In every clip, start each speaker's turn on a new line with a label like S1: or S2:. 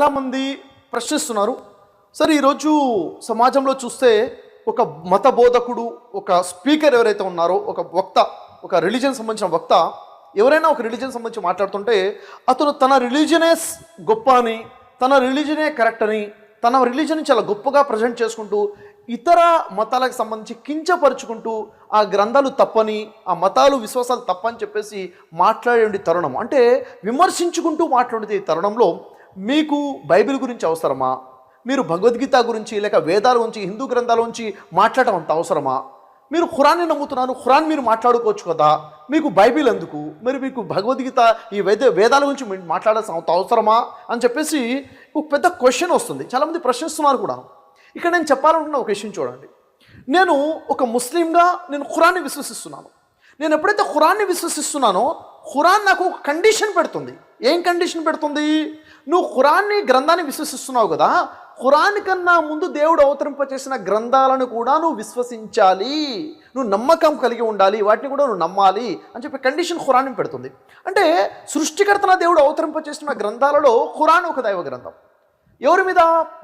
S1: చాలామంది ప్రశ్నిస్తున్నారు. సరే ఈరోజు సమాజంలో చూస్తే ఒక మత బోధకుడు ఒక స్పీకర్ ఎవరైతే ఉన్నారో ఒక వక్త ఒక రిలీజన్ సంబంధించిన వక్త ఎవరైనా ఒక రిలీజన్ సంబంధించి మాట్లాడుతుంటే అతను తన రిలీజనే గొప్ప అని తన రిలీజనే కరెక్ట్ అని తన రిలీజన్ చాలా గొప్పగా ప్రజెంట్ చేసుకుంటూ ఇతర మతాలకు సంబంధించి కించపరుచుకుంటూ ఆ గ్రంథాలు తప్పని ఆ మతాలు విశ్వాసాలు తప్పని చెప్పేసి మాట్లాడే తరుణం. అంటే విమర్శించుకుంటూ మాట్లాడే ఈ తరుణంలో మీకు బైబిల్ గురించి అవసరమా? మీరు భగవద్గీత గురించి లేక వేదాల గురించి హిందూ గ్రంథాల గురించి మాట్లాడటం అంత అవసరమా? మీరు ఖురాన్ని నమ్ముతున్నారు ఖురాన్ మీరు మాట్లాడుకోవచ్చు కదా. మీకు బైబిల్ ఎందుకు? మరి మీకు భగవద్గీత ఈ వేద వేదాల గురించి మీరు మాట్లాడాల్సిన అంత అవసరమా? అని చెప్పేసి ఒక పెద్ద క్వశ్చన్ వస్తుంది. చాలామంది ప్రశ్నిస్తున్నారు కూడా. ఇక్కడ నేను చెప్పాలనుకున్న ఒక విషయం చూడండి. నేను ఒక ముస్లింగా నేను ఖురాన్ని విశ్వసిస్తున్నాను. నేను ఎప్పుడైతే ఖురాన్ని విశ్వసిస్తున్నానో ఖురాన్ నాకు ఒక కండిషన్ పెడుతుంది. ఏం కండిషన్ పెడుతుంది? నువ్వు ఖురాన్ని గ్రంథాన్ని విశ్వసిస్తున్నావు కదా ఖురాన్ కన్నా ముందు దేవుడు అవతరింపచేసిన గ్రంథాలను కూడా నువ్వు విశ్వసించాలి. నువ్వు నమ్మకం కలిగి ఉండాలి వాటిని కూడా నువ్వు నమ్మాలి అని చెప్పి కండిషన్ ఖురాన్ పెడుతుంది. అంటే సృష్టికర్తన దేవుడు అవతరింపచేసిన గ్రంథాలలో ఖురాన్ ఒక దైవ గ్రంథం. ఎవరి మీద?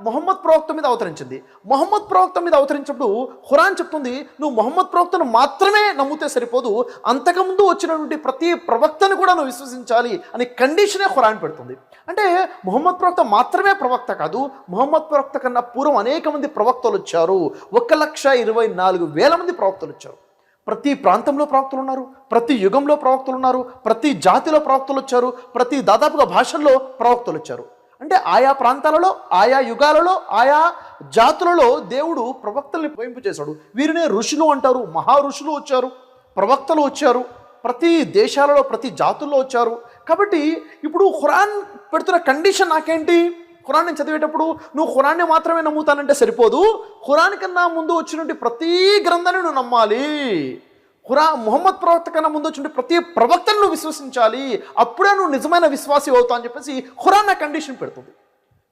S1: మొహమ్మద్ ప్రవక్త మీద అవతరించింది. మొహమ్మద్ ప్రవక్త మీద అవతరించినప్పుడు ఖురాన్ చెప్తుంది నువ్వు మొహమ్మద్ ప్రవక్తను మాత్రమే నమ్మితే సరిపోదు. అంతకుముందు వచ్చినటువంటి ప్రతి ప్రవక్తను కూడా నువ్వు విశ్వసించాలి అనే కండిషనే ఖురాన్ పెడుతుంది. అంటే మొహమ్మద్ ప్రవక్త మాత్రమే ప్రవక్త కాదు మొహమ్మద్ ప్రవక్త కన్నా పూర్వం అనేక మంది ప్రవక్తలు వచ్చారు. ఒక లక్ష ఇరవై నాలుగు వేల మంది ప్రవక్తలు వచ్చారు. ప్రతి ప్రాంతంలో ప్రవక్తలు ఉన్నారు ప్రతి యుగంలో ప్రవక్తలు ఉన్నారు ప్రతి జాతిలో ప్రవక్తలు వచ్చారు ప్రతి దాదాపుగా భాషల్లో ప్రవక్తలు వచ్చారు. అంటే ఆయా ప్రాంతాలలో ఆయా యుగాలలో ఆయా జాతులలో దేవుడు ప్రవక్తల్ని పోయింపు చేశాడు. వీరినే ఋషులు అంటారు మహా ఋషులు వచ్చారు ప్రవక్తలు వచ్చారు ప్రతి దేశాలలో ప్రతి జాతుల్లో వచ్చారు. కాబట్టి ఇప్పుడు ఖురాన్ పెడుతున్న కండిషన్ నాకేంటి? ఖురాన్ని చదివేటప్పుడు నువ్వు ఖురాన్ని మాత్రమే నమ్ముతానంటే సరిపోదు. ఖురాన్ కన్నా ముందు వచ్చినటువంటి ప్రతి గ్రంథాన్ని నువ్వు నమ్మాలి. ఖురా మొహమ్మద్ ప్రవక్త కన్నా ముందు వచ్చిన ప్రతి ప్రవక్తను విశ్వసించాలి అప్పుడే నువ్వు నిజమైన విశ్వాసి అవుతావు అని చెప్పేసి ఖురాన్ నా కండిషన్ పెడుతుంది.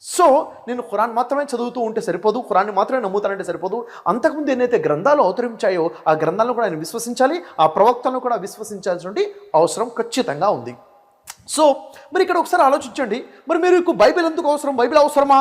S1: సో నేను ఖురాన్ మాత్రమే చదువుతూ ఉంటే సరిపోదు ఖురాన్ని మాత్రమే నమ్ముతానంటే సరిపోదు. అంతకుముందు ఎన్నైతే గ్రంథాలు అవతరించాయో ఆ గ్రంథాలను కూడా ఆయన విశ్వసించాలి ఆ ప్రవక్తలను కూడా విశ్వసించాల్సినటువంటి అవసరం ఖచ్చితంగా ఉంది. సో మరి ఇక్కడ ఒకసారి ఆలోచించండి. మరి మీరు బైబిల్ ఎందుకు అవసరం? బైబిల్ అవసరమా?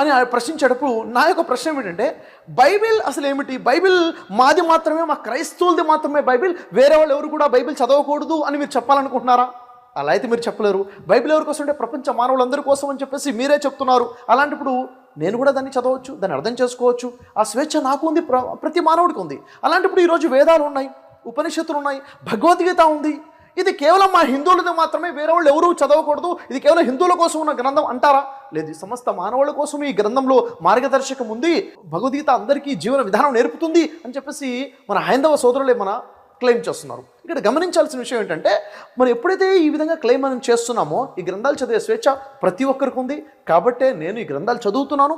S1: అని ఆయన ప్రశ్నించేటప్పుడు నా యొక్క ప్రశ్న ఏమిటంటే బైబిల్ అసలు ఏమిటి? బైబిల్ మాది మాత్రమే మా క్రైస్తవులది మాత్రమే. బైబిల్ వేరే వాళ్ళు ఎవరు కూడా బైబిల్ చదవకూడదు అని మీరు చెప్పాలనుకుంటున్నారా? అలా అయితే మీరు చెప్పలేరు. బైబిల్ ఎవరి కోసం అంటే ప్రపంచ మానవులందరి కోసం అని చెప్పేసి మీరే చెప్తున్నారు. అలాంటప్పుడు నేను కూడా దాన్ని చదవచ్చు దాన్ని అర్థం చేసుకోవచ్చు. ఆ స్వేచ్ఛ నాకు ఉంది ప్ర- ప్రతి మానవుడికి ఉంది. అలాంటప్పుడు ఈరోజు వేదాలు ఉన్నాయి ఉపనిషత్తులు ఉన్నాయి భగవద్గీత ఉంది. ఇది కేవలం మా హిందువులది మాత్రమే వేరే వాళ్ళు ఎవరూ చదవకూడదు. ఇది కేవలం హిందువుల కోసం ఉన్న గ్రంథం అంటారా? లేదు సమస్త మానవుల కోసం ఈ గ్రంథంలో మార్గదర్శకం ఉంది. భగవద్గీత అందరికీ జీవన విధానం నేర్పుతుంది అని చెప్పేసి మన హైందవ సోదరులే మన క్లెయిమ్ చేస్తున్నారు. ఇక్కడ గమనించాల్సిన విషయం ఏంటంటే మనం ఎప్పుడైతే ఈ విధంగా క్లెయిమ్ మనం చేస్తున్నామో ఈ గ్రంథాలు చదివే స్వేచ్ఛ ప్రతి ఒక్కరికి ఉంది. కాబట్టే నేను ఈ గ్రంథాలు చదువుతున్నాను.